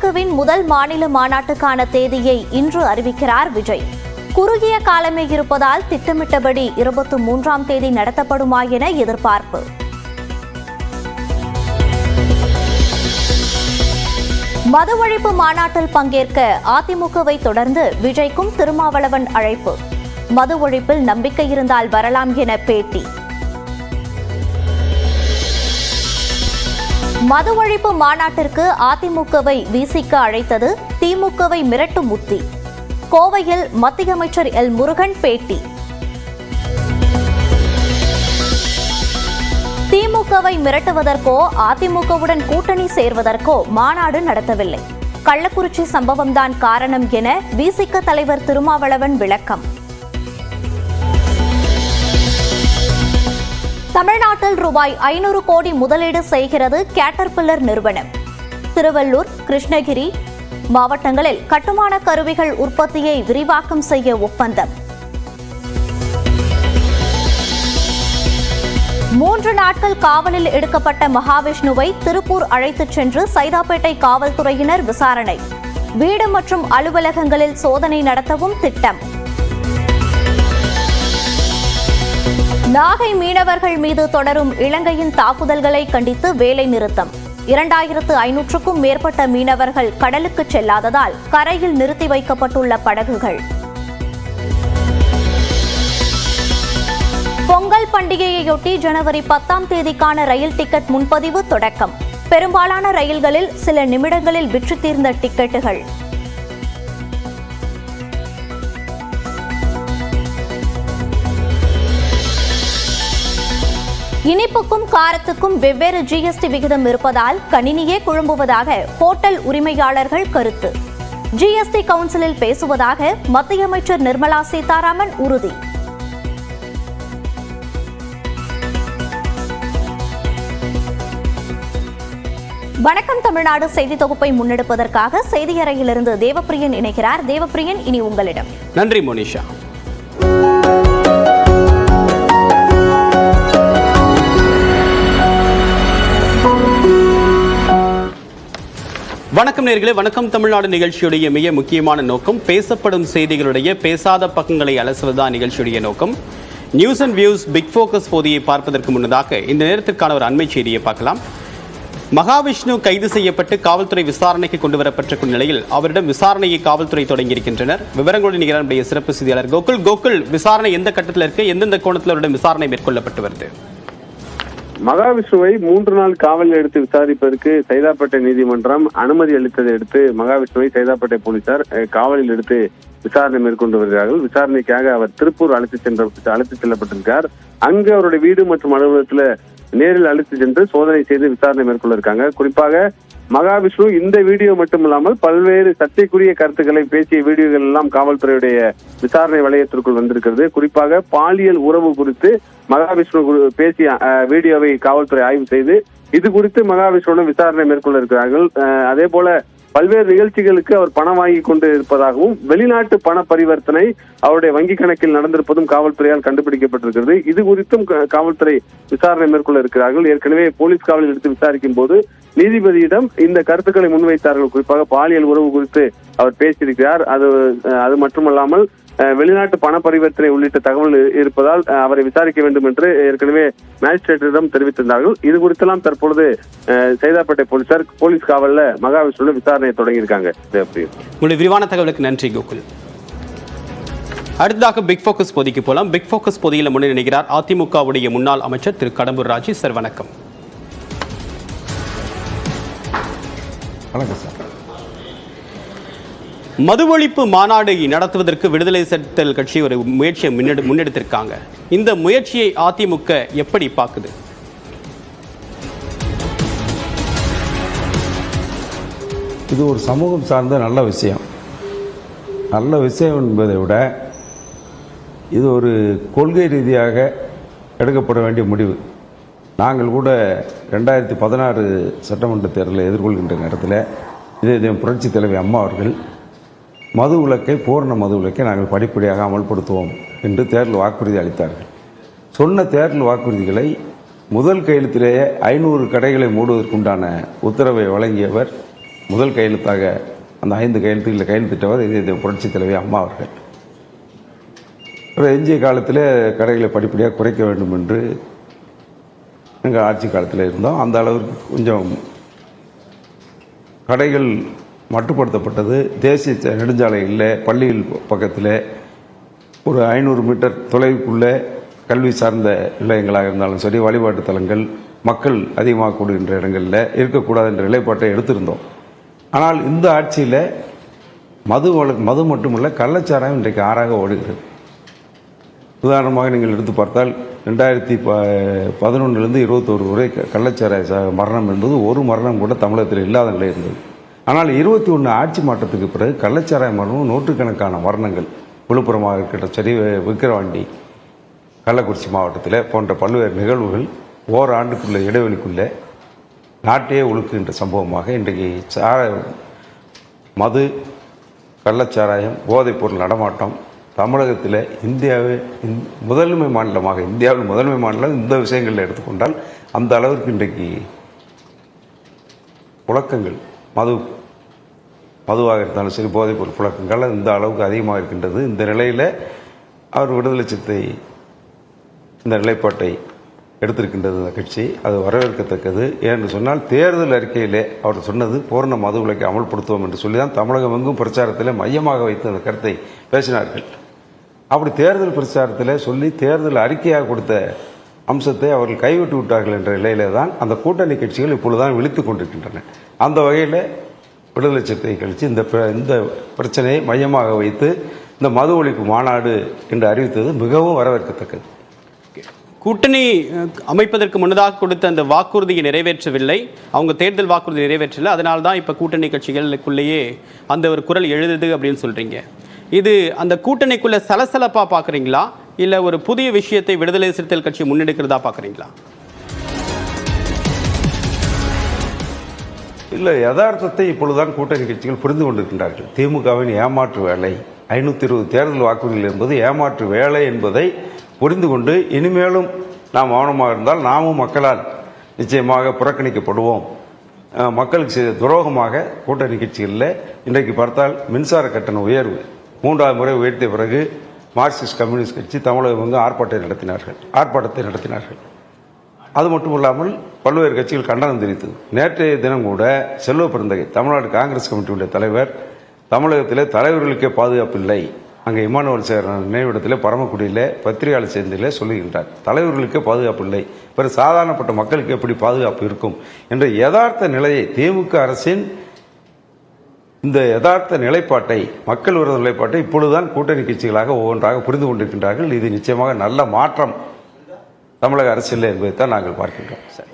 அதிமுகவின் முதல் மாநில மாநாட்டுக்கான தேதியை இன்று அறிவிக்கிறார் விஜய். குறுகிய காலமே இருப்பதால் திட்டமிட்டபடி இருபத்தி மூன்றாம் தேதி நடத்தப்படுமா என எதிர்பார்ப்பு. மது ஒழிப்பு மாநாட்டில் பங்கேற்க அதிமுகவை தொடர்ந்து விஜய்க்கும் திருமாவளவன் அழைப்பு. மது ஒழிப்பில் நம்பிக்கை இருந்தால் வரலாம் என பேட்டி. மது ஒழிப்பு மாநாட்டிற்கு அதிமுகவை விசிக்க அழைத்தது திமுகவை மிரட்டும் உத்தி. கோவையில் மத்திய அமைச்சர் எல் முருகன் பேட்டி. திமுகவை மிரட்டுவதற்கோ அதிமுகவுடன் கூட்டணி சேர்வதற்கோ மாநாடு நடத்தவில்லை. கள்ளக்குறிச்சி சம்பவம்தான் காரணம் என விசிக தலைவர் திருமாவளவன் விளக்கம். தமிழ்நாட்டில் ரூபாய் ஐநூறு கோடி முதலீடு செய்கிறது கேட்டர்பில்லர் நிறுவனம். திருவள்ளூர் கிருஷ்ணகிரி மாவட்டங்களில் கட்டுமான கருவிகள் உற்பத்தியை விரிவாக்கம் செய்ய ஒப்பந்தம். மூன்று நாட்கள் காவலில் எடுக்கப்பட்ட மகாவிஷ்ணுவை திருப்பூர் அழைத்துச் சென்று சைதாப்பேட்டை காவல்துறையினர் விசாரணை. வீடு மற்றும் அலுவலகங்களில் சோதனை நடத்தவும் திட்டம். நாகை மீனவர்கள் மீது தொடரும் இலங்கையின் தாக்குதல்களை கண்டித்து வேலை நிறுத்தம். இரண்டாயிரத்து ஐநூற்றுக்கும் மேற்பட்ட மீனவர்கள் கடலுக்கு செல்லாததால் கரையில் நிறுத்தி வைக்கப்பட்டுள்ள படகுகள். பொங்கல் பண்டிகையையொட்டி ஜனவரி பத்தாம் தேதிக்கான ரயில் டிக்கெட் முன்பதிவு தொடக்கம். பெரும்பாலான ரயில்களில் சில நிமிடங்களில் விற்று தீர்ந்த டிக்கெட்டுகள். இனிப்புக்கும் காரத்துக்கும் வெவ்வேறு ஜிஎஸ்டி விகிதம் இருப்பதால் கணினியே குழம்புவதாக ஹோட்டல் உரிமையாளர்கள் கருத்து. ஜிஎஸ்டி கவுன்சிலில் பேசுவதாக மத்திய அமைச்சர் நிர்மலா சீதாராமன் உறுதி. வணக்கம் தமிழ்நாடு செய்தி தொகுப்பை முன்னெடுப்பதற்காக செய்தியறையிலிருந்து தேவப்பிரியன் இணைகிறார். தேவப்பிரியன் இனி உங்களிடம். நன்றி மோனிஷா. வணக்கம் நேர்களே வணக்கம் தமிழ்நாடு நிகழ்ச்சியுடைய மிக முக்கியமான நோக்கம் பேசப்படும் செய்திகளுடைய பேசாத பக்கங்களை அலசுவதுதான் நிகழ்ச்சியுடைய நோக்கம். News and views big focus போதியை பார்ப்பதற்கு முன்னதாக இந்த நேரத்திற்கான ஒரு அண்மை செய்தியை பார்க்கலாம். மகாவிஷ்ணு கைது செய்யப்பட்டு காவல்துறை விசாரணைக்கு கொண்டு வரப்பட்ட நிலையில் அவரிடம் விசாரணையை காவல்துறை தொடங்கியிருக்கின்றனர். விவரங்களுடன் நிகழ்ச்சியுடைய சிறப்பு செய்தியாளர் கோகுல். கோகுல் விசாரணை எந்த கட்டத்தில் இருக்கு? எந்தெந்த கோணத்தில் அவரிடம் விசாரணை மேற்கொள்ளப்பட்டு வருது? மகாவிஷ்ணுவை மூன்று நாள் காவலில் எடுத்து விசாரிப்பதற்கு சைதாப்பேட்டை நீதிமன்றம் அனுமதி அளித்ததை அடுத்து மகாவிஷ்ணுவை சைதாப்பேட்டை போலீசார் காவலில் எடுத்து விசாரணை மேற்கொண்டு வருகிறார்கள். விசாரணைக்காக அவர் திருப்பூர் அழைத்து சென்ற அழைத்து செல்லப்பட்டிருக்கார். அங்கு அவருடைய வீடு மற்றும் அலுவலகத்துல நேரில் அழைத்து சென்று சோதனை செய்து விசாரணை மேற்கொள்ள இருக்காங்க. குறிப்பாக மகாவிஷ்ணு இந்த வீடியோ மட்டுமில்லாமல் பல்வேறு சர்ச்சைக்குரிய கருத்துக்களை பேசிய வீடியோகள் எல்லாம் காவல்துறையுடைய விசாரணை வளையத்திற்குள் வந்திருக்கிறது. குறிப்பாக பாலியல் உறவு குறித்து மகாவிஷ்ணு பேசிய வீடியோவை காவல்துறை ஆய்வு செய்து இது குறித்து மகாவிஷ்ணுடன் விசாரணை மேற்கொள்ள இருக்கிறார்கள். அஹ், அதே போல பல்வேறு நிகழ்ச்சிகளுக்கு அவர் பணம் வாங்கி கொண்டு இருப்பதாகவும் வெளிநாட்டு பண பரிவர்த்தனை அவருடைய வங்கி கணக்கில் நடந்திருப்பதும் காவல்துறையால் கண்டுபிடிக்கப்பட்டிருக்கிறது. இது குறித்தும் காவல்துறை விசாரணை மேற்கொள்ள இருக்கிறார்கள். ஏற்கனவே போலீஸ் காவலில் எடுத்து விசாரிக்கும் போது நீதிபதியிடம் இந்த கருத்துக்களை முன்வைத்தார்கள். குறிப்பாக பாலியல் உறவு குறித்து அவர் பேசியிருக்கிறார். அது அது மட்டுமல்லாமல் வெளிநாட்டு பண பரிவர்த்தனை உள்ளிட்ட தகவல் இருப்பதால் அவரை விசாரிக்க வேண்டும் என்று ஏற்கனவே மேஜிஸ்ட்ரேட்டிடம் தெரிவித்திருந்தார்கள். இது குறித்தெல்லாம் தற்பொழுது அஹ், சைதாப்பேட்டை போலீசார் போலீஸ் காவலில் மகாவிஷ்ணுல விசாரணையை தொடங்கியிருக்காங்க. உங்களுடைய விரிவான தகவலுக்கு நன்றி கோகுல். அடுத்ததாக பிக் ஃபோக்கஸ் பொதிக்கு போலாம். பிக் ஃபோக்கஸ் பொதியில் முன்னே நினைக்கிறார் அதிமுகவுடைய முன்னாள் அமைச்சர் திரு கடம்பூர் ராஜு. சார் வணக்கம். வணக்கம் சார். மது ஒழிப்பு மாநாடு நடத்துவதற்கு விடுதலை சிறுத்தைகள் கட்சி ஒரு முயற்சியை முன்னெடு முன்னெடுத்திருக்காங்க. இந்த முயற்சியை அதிமுக எப்படி பார்க்குது? இது ஒரு சமூகம் சார்ந்த நல்ல விஷயம். நல்ல விஷயம் என்பதை விட இது ஒரு கொள்கை ரீதியாக எடுக்கப்பட வேண்டிய முடிவு. நாங்கள் கூட ரெண்டாயிரத்தி பதினாறு சட்டமன்ற தேர்தலை எதிர்கொள்கின்ற நேரத்தில் இதே இதே புரட்சி தலைவி அம்மா அவர்கள் மது விலக்கை பூரண மது விலக்கை நாங்கள் படிப்படியாக அமல்படுத்துவோம் என்று தேர்தல் வாக்குறுதி அளித்தார்கள். சொன்ன தேர்தல் வாக்குறுதிகளை முதல் கையெழுத்திலேயே ஐநூறு கடைகளை மூடுவதற்குண்டான உத்தரவை வழங்கியவர் முதல் கையெழுத்தாக அந்த ஐந்து கையெழுத்துக்களில் கையெழுத்திட்டவர் இதே புரட்சி தலைவி அம்மா அவர்கள். அப்புறம் எஞ்சிய காலத்தில் கடைகளை படிப்படியாக குறைக்க வேண்டும் என்று எங்கள் ஆட்சி காலத்தில் இருந்தோம். அந்த அளவுக்கு கொஞ்சம் கடைகள் மட்டுப்படுத்தப்பட்டது. தேசிய நெடுஞ்சாலையில் நெடுஞ்சாலைகளில் பள்ளிகள் பக்கத்தில் ஒரு ஐநூறு மீட்டர் தொலைவுக்குள்ளே கல்வி சார்ந்த நிலையங்களாக இருந்தாலும் சரி வழிபாட்டு தலங்கள் மக்கள் அதிகமாக கூடுகின்ற இடங்களில் இருக்கக்கூடாது என்ற நிலைப்பாட்டை எடுத்திருந்தோம். ஆனால் இந்த ஆட்சியில் மது வழ- மது மட்டுமல்ல கள்ளச்சாராயம் இன்றைக்கு ஆறாக ஓடுகிறது. உதாரணமாக நீங்கள் எடுத்து பார்த்தால் ரெண்டாயிரத்தி ப பதினொன்றுலேருந்து இருபத்தோரு வரை கள்ளச்சாராய மரணம் என்பது ஒரு மரணம் கூட தமிழகத்தில் இல்லாத நிலை இருந்தது. ஆனால் இருபத்தி ஒன்று ஆட்சி மாற்றத்துக்கு பிறகு கள்ளச்சாராய மரணம் நூற்றுக்கணக்கான மரணங்கள். விழுப்புரமாக இருக்கட்டும் சரி விக்கிரவாண்டி கள்ளக்குறிச்சி மாவட்டத்தில் போன்ற பல்வேறு நிகழ்வுகள் ஓராண்டுக்குள்ள இடைவெளிக்குள்ளே நாட்டையே ஒழுக்குகின்ற சம்பவமாக இன்றைக்கு சார மது கள்ளச்சாராயம் போதைப்பொருள் நடமாட்டம் தமிழகத்தில் இந்தியாவே இந்- முதன்மை மாநிலமாக இந்தியாவில் முதன்மை மாநிலம் இந்த விஷயங்களில் எடுத்துக்கொண்டால் அந்த அளவிற்கு இன்றைக்கு புழக்கங்கள் மது மதுவாக இருந்தாலும் சரி போதைப்பொருள் புழக்கங்கள் இந்த அளவுக்கு அதிகமாக இருக்கின்றது. இந்த நிலையில் அவர் விடுதலை சித்தை இந்த நிலைப்பாட்டை எடுத்திருக்கின்றது இந்த கட்சி. அது வரவேற்கத்தக்கது. ஏன்னு சொன்னால் தேர்தல் அறிக்கையிலே அவர் சொன்னது பூர்ண மது விலக்கை அமல்படுத்துவோம் என்று சொல்லி தான் தமிழகம் எங்கும் பிரச்சாரத்தில் மையமாக வைத்து அந்த கருத்தை பேசினார்கள். அப்படி தேர்தல் பிரச்சாரத்தில் சொல்லி தேர்தல் அறிக்கையாக கொடுத்த அம்சத்தை அவர்கள் கைவிட்டு விட்டார்கள் என்ற நிலையிலே தான் அந்த கூட்டணி கட்சிகள் இப்பொழுதுதான் விழித்து கொண்டிருக்கின்றன. அந்த வகையில் விடுதலை சிறுத்தை கழிச்சு இந்த பிர- இந்த பிரச்சனையை மையமாக வைத்து இந்த மது ஒழிப்பு மாநாடு என்று அறிவித்தது மிகவும் வரவேற்கத்தக்கது. கூட்டணி அமைப்பதற்கு முன்னதாக கொடுத்த அந்த வாக்குறுதியை நிறைவேற்றவில்லை. அவங்க தேர்தல் வாக்குறுதி நிறைவேற்றலை. அதனால தான் இப்போ கூட்டணி கட்சிகளுக்குள்ளேயே அந்த ஒரு குரல் எழுதுது அப்படின்னு சொல்கிறீங்க இது அந்த கூட்டணிக்குள்ள சலசலப்பா பார்க்குறீங்களா இல்லை ஒரு புதிய விஷயத்தை விடுதலை சிறுத்தைகள் கட்சி முன்னெடுக்கிறதா பார்க்குறீங்களா இல்லை யதார்த்தத்தை இப்பொழுதுதான் கூட்டணி கட்சிகள் புரிந்து கொண்டிருக்கின்றார்கள். திமுகவின் ஏமாற்று வேலை ஐநூற்றி இருபது தேர்தல் வாக்குறுதிகள் என்பது ஏமாற்று வேலை என்பதை புரிந்து கொண்டு இனிமேலும் நாம் மௌனமாக இருந்தால் நாமும் மக்களால் நிச்சயமாக புறக்கணிக்கப்படுவோம். மக்களுக்கு துரோகமாக கூட்டணி கட்சிகளில் இன்றைக்கு பார்த்தால் மின்சார கட்டண உயர்வு. மூன்றாவது முறை உயர்த்திய பிறகு மார்க்சிஸ்ட் கம்யூனிஸ்ட் கட்சி தமிழகம் வந்து ஆர்ப்பாட்டம் நடத்தினார்கள். ஆர்ப்பாட்டத்தை நடத்தினார்கள். அது மட்டும் இல்லாமல் பல்வேறு கட்சிகள் கண்டனம் தெரிவித்தது. நேற்றைய தினம் கூட செல்வ பிறந்தகை தமிழ்நாடு காங்கிரஸ் கமிட்டியுடைய தலைவர் தமிழகத்திலே தலைவர்களுக்கே பாதுகாப்பு இல்லை. அங்கே இமானுவல் சேர் நினைவிடத்தில் பரமக்குடியில் பத்திரிகையாளர் சேர்ந்தில் சொல்லுகின்றார். தலைவர்களுக்கே பாதுகாப்பு இல்லை. பிறகு சாதாரணப்பட்ட மக்களுக்கு எப்படி பாதுகாப்பு இருக்கும்? என்ற யதார்த்த நிலையை திமுக அரசின் இந்த யதார்த்த நிலைப்பாட்டை மக்கள் விரோத நிலைப்பாட்டை இப்பொழுதுதான் கூட்டணி கட்சிகளாக ஒவ்வொன்றாக புரிந்து கொண்டிருக்கின்றார்கள். இது நிச்சயமாக நல்ல மாற்றம் தமிழக அரசியல் என்பதைத்தான் நாங்கள் பார்க்கின்றோம். சரி.